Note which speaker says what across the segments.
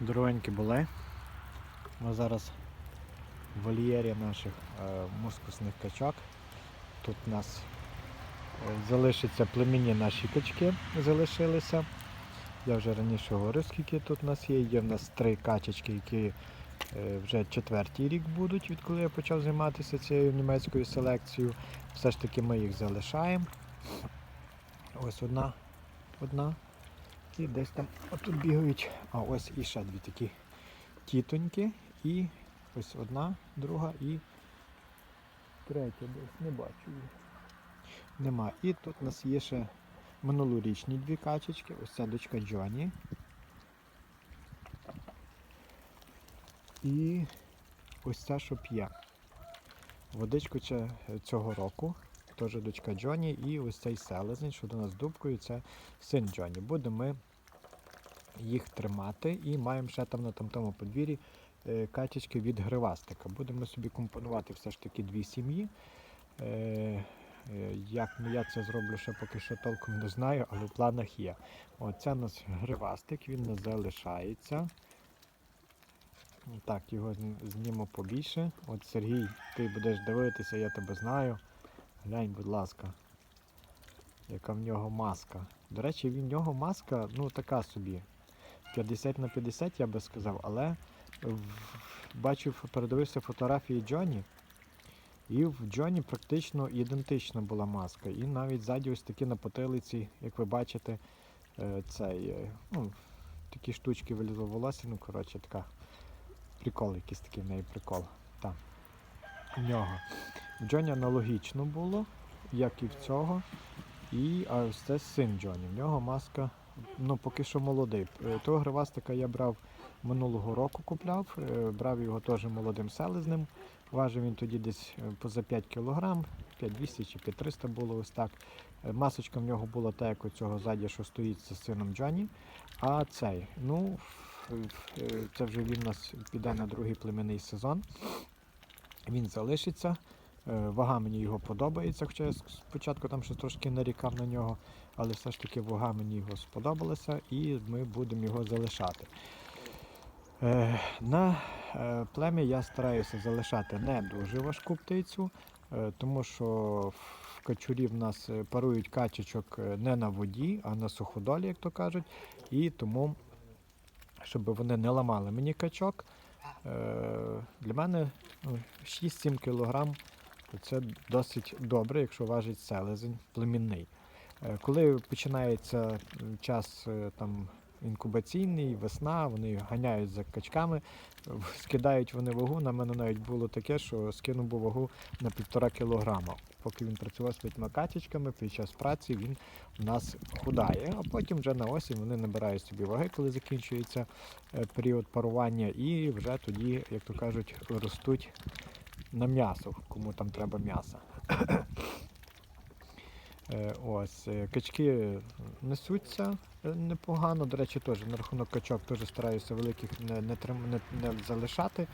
Speaker 1: Дорогенькі були. Ми зараз в вольєрі наших е, мускусних качок. Тут у нас е, залишаться племінні наші качки, залишилися. Я вже раніше говорив, скільки тут у нас є. Є в нас три качечки, які е, вже четвертий рік будуть, відколи я почав займатися цією німецькою селекцією. Все ж таки ми їх залишаємо. Ось одна, одна. І десь там отут бігають. А ось і ще дві такі тітоньки. І ось одна, друга і третя десь не бачу її. Нема. І тут у нас є ще минулорічні дві качечки. Ось ця дочка Джоні. І ось ця, що п'є. Водичку цього року. Теж дочка Джоні. І ось цей селезень, що до нас дубкою, це син Джоні. Будемо ми їх тримати і маємо ще там на тамтому подвір'ї е, качечки від гривастика. Будемо собі компонувати все ж таки дві сім'ї. Е, е, Як я це зроблю, ще поки що толком не знаю, але в планах є. Оце у нас гривастик, він не залишається. Так, його зн- зніму побільше. От Сергій, ти будеш дивитися, я тебе знаю. Глянь, будь ласка, яка в нього маска. До речі, в нього маска, ну така собі. 50 на 50, я би сказав, але бачив, передивився фотографії Джоні. І в Джоні практично ідентична була маска. І навіть ззаді ось такі на потилиці, як ви бачите, е, цей, е, ну, такі штучки вилізло волосся, ну коротше така прикол, якийсь такий в неї прикол. Так. В нього. В Джоні аналогічно було, як і в цього. І а ось це син Джоні. В нього маска, ну поки що молодий. Е, Того гривастика я брав минулого року купляв, е, брав його теж молодим селезнем. Важив він тоді десь е, поза 5 кг, 5200 чи 5300 було ось так. Масочка в нього була та, як у цього ззаді, що стоїть з сином Джоні. А цей, ну, це вже він у нас піде на другий племенний сезон. Він залишиться. Е, Вага мені його подобається, хоча я спочатку там ще трошки нарікав на нього, але все ж таки вага мені його сподобалася і ми будемо його залишати. Е, На е, плем'я я стараюся залишати не дуже важку птицю, тому що в качурі в нас парують качечок не на воді, а на суходолі, як то кажуть. І тому, щоб вони не ламали мені качок, для мене ну, 6-7 кг це досить добре, якщо важить селезень племінний. Е, Коли починається час е, там, інкубаційний, весна, вони ганяють за качками, скидають вони вагу. На мене навіть було таке, що скинув вагу на півтора кілограма. Поки він працював з п'ятьма качечками, під час праці він у нас худає, а потім вже на осінь вони набирають собі ваги, коли закінчується е, період парування, і вже тоді, як то кажуть, ростуть на м'ясо, кому там треба м'ясо. Е, Ось, е, качки несуться е, непогано. До речі, теж на рахунок качок теж стараюся великих не, не, не, не залишати.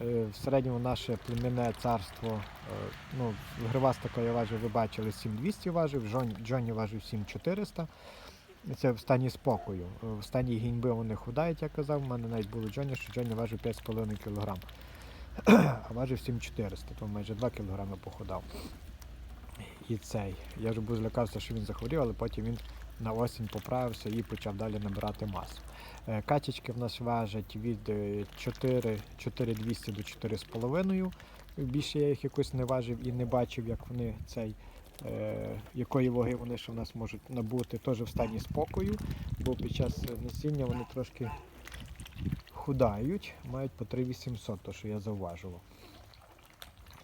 Speaker 1: В середньому наше племінне царство, ну, гривастика я важив, ви бачили, 7200 важив, Джон, Джонні важив 7400. Це в стані спокою. В стані гіньби вони худають, я казав. У мене навіть було Джонні, що Джонні важив 5,5 кг. А важив 7400, то майже 2 кг похудав. І цей. Я вже був злякався, що він захворів, але потім він на осінь поправився і почав далі набирати масу. Е, Качечки в нас важать від е, 4, 4200 до 4,5. Більше я їх якось не важив і не бачив, як вони цей. е, Якої ваги вони ще в нас можуть набути, теж в стані спокою, бо під час насіння вони трошки худають, мають по 3800, то що я зауважував.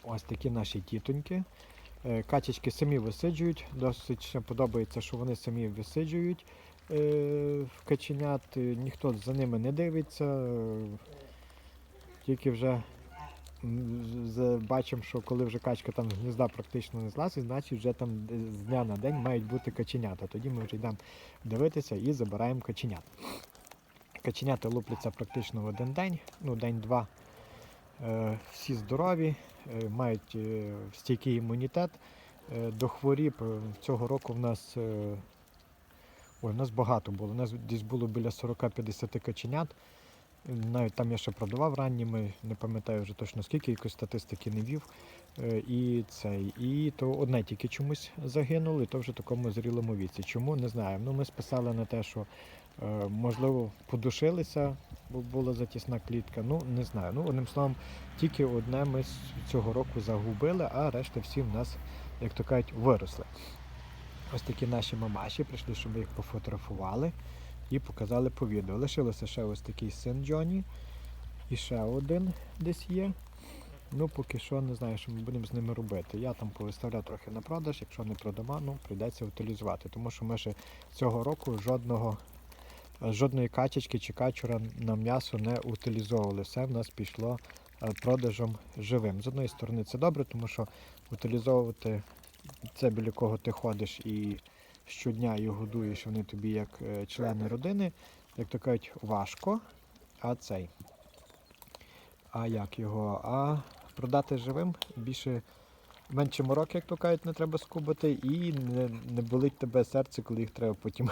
Speaker 1: Ось такі наші тітоньки. Е, Качечки самі висиджують. Досить подобається, що вони самі висиджують е, в каченят. Е, Ніхто за ними не дивиться. Тільки вже бачимо, що коли вже качка там з гнізда практично не злазить, значить вже там з дня на день мають бути каченята. Тоді ми вже йдемо дивитися і забираємо каченят. Каченята лупляться практично в один день, ну день-два. Е, Всі здорові, е, мають е, стійкий імунітет до хворіб. Цього року в нас, ой, в нас багато було. У нас десь було біля 40-50 каченят. Навіть там я ще продавав ранніми, не пам'ятаю вже точно скільки, якось статистики не вів. І цей, і то одне тільки чомусь загинуло, і то вже в такому зрілому віці. Чому не знаю. Ну ми списали на те, що можливо подушилися, бо була затісна клітка. Ну не знаю. Ну одним словом, тільки одне ми цього року загубили, а решта всі в нас, як то кажуть, виросли. Ось такі наші мамаші прийшли, щоб ми їх пофотографували і показали по відео. Лишилося ще ось такий син Джоні. І ще один десь є. Ну, поки що не знаю, що ми будемо з ними робити. Я там повиставляв трохи на продаж, якщо не продамо, ну прийдеться утилізувати. Тому що ми ще цього року жодного, е, жодної качечки чи качура на м'ясо не утилізовували. Все в нас пішло е, продажем живим. З одної сторони це добре, тому що утилізовувати це біля кого ти ходиш і щодня їх годуєш, вони тобі як е, члени родини, як то кажуть, важко. А цей. А як його? А продати живим більше менше морок, як то кажуть, не треба скубати, і не, не болить тебе серце, коли їх треба потім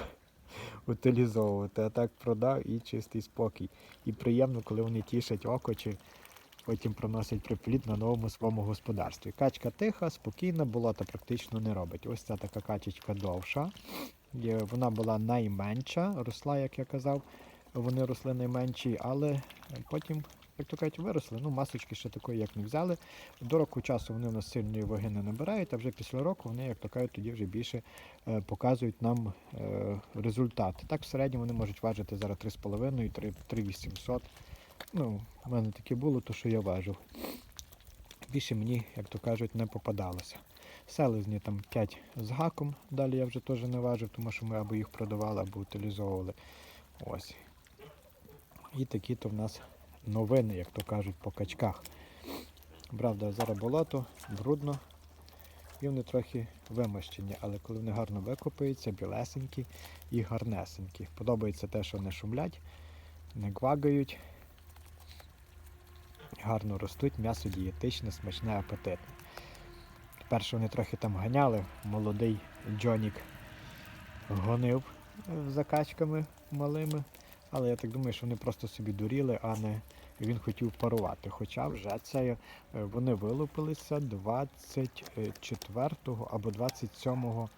Speaker 1: утилізовувати. А так продав і чистий спокій. І приємно, коли вони тішать око чи потім проносять приплід на новому своєму господарстві. Качка тиха, спокійна, болота практично не робить. Ось ця така качечка довша. Вона була найменша, росла, як я казав. Вони росли найменші, але потім, як то кажуть, виросли. Ну, масочки ще такої, як не взяли. До року часу вони у нас сильної ваги не набирають, а вже після року вони, як то кажуть, тоді вже більше е, показують нам е, результат. Так, в середньому вони можуть важити зараз 3,5 3,800. Ну, в мене таке було, то що я важив. Більше мені, як то кажуть, не попадалося. Селезні там 5 з гаком, далі я вже теж не важив, тому що ми або їх продавали, або утилізовували. Ось. І такі то в нас новини, як то кажуть, по качках. Правда, зараз болото, брудно, і вони трохи вимощені, але коли вони гарно викопаються, білесенькі і гарнесенькі. Подобається те, що не шумлять, не гвагають, гарно ростуть, м'ясо дієтичне, смачне, апетитне. Перше вони трохи там ганяли, молодий Джонік гонив е, за качками малими, але я так думаю, що вони просто собі дуріли, а не він хотів парувати. Хоча вже це е, вони вилупилися 24 або 27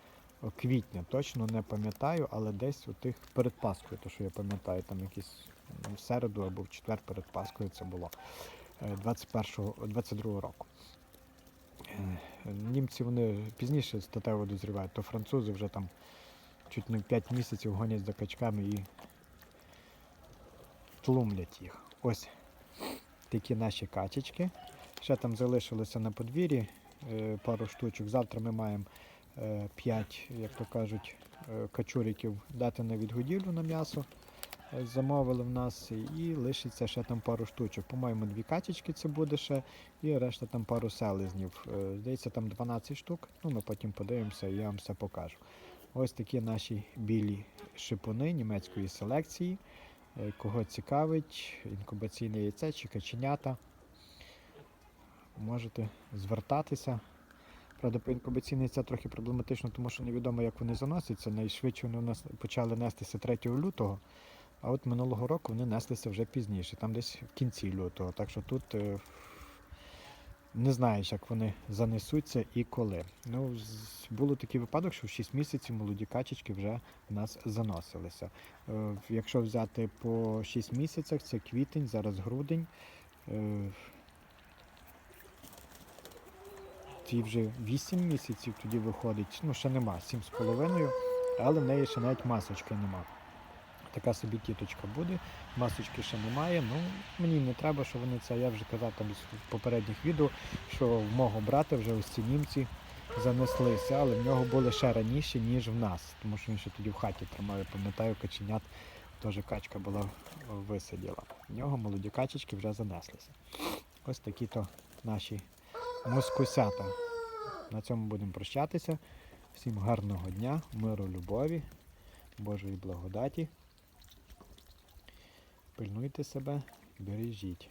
Speaker 1: квітня. Точно не пам'ятаю, але десь у тих перед Паскою, то що я пам'ятаю, там якісь в середу або в четвер перед Паскою це було е, 21 22 року. Е, Німці вони пізніше статево дозрівають, то французи вже там чуть не 5 місяців гонять за качками і тлумлять їх. Ось такі наші качечки. Ще там залишилося на подвір'ї е, пару штучок. Завтра ми маємо 5, як то кажуть, е, качуриків дати на відгодівлю на м'ясо. Е, Замовили в нас і лишиться ще там пару штучок. По-моєму, дві качечки це буде ще, і решта там пару селезнів. Е, Здається, там 12 штук. Ну, ми потім подивимося і я вам все покажу. Ось такі наші білі шипуни німецької селекції. Е, Кого цікавить, інкубаційне яйце чи каченята, можете звертатися. Правда, по інкубаційне яйце трохи проблематично, тому що невідомо, як вони заносяться. Найшвидше вони у нас почали нестися 3 лютого, а от минулого року вони неслися вже пізніше, там десь в кінці лютого. Так що тут е, не знаєш, як вони занесуться і коли. Ну, було такий випадок, що в 6 місяців молоді качечки вже в нас заносилися. Е, Якщо взяти по 6 місяцях, це квітень, зараз грудень. Е, Ті вже 8 місяців тоді виходить, ну ще нема, 7,5, але в неї ще навіть масочки нема. Така собі тіточка буде, масочки ще немає. Ну, мені не треба, що вони це. Я вже казав там з попередніх відео, що в мого брата вже ось ці німці занеслися, але в нього були ще раніше, ніж в нас, тому що він ще тоді в хаті тримав, я пам'ятаю, каченят теж качка була висиділа. В нього молоді качечки вже занеслися. Ось такі то наші мускусята. На цьому будемо прощатися. Всім гарного дня, миру, любові, Божої благодаті. Пильнуйте себе, бережіть.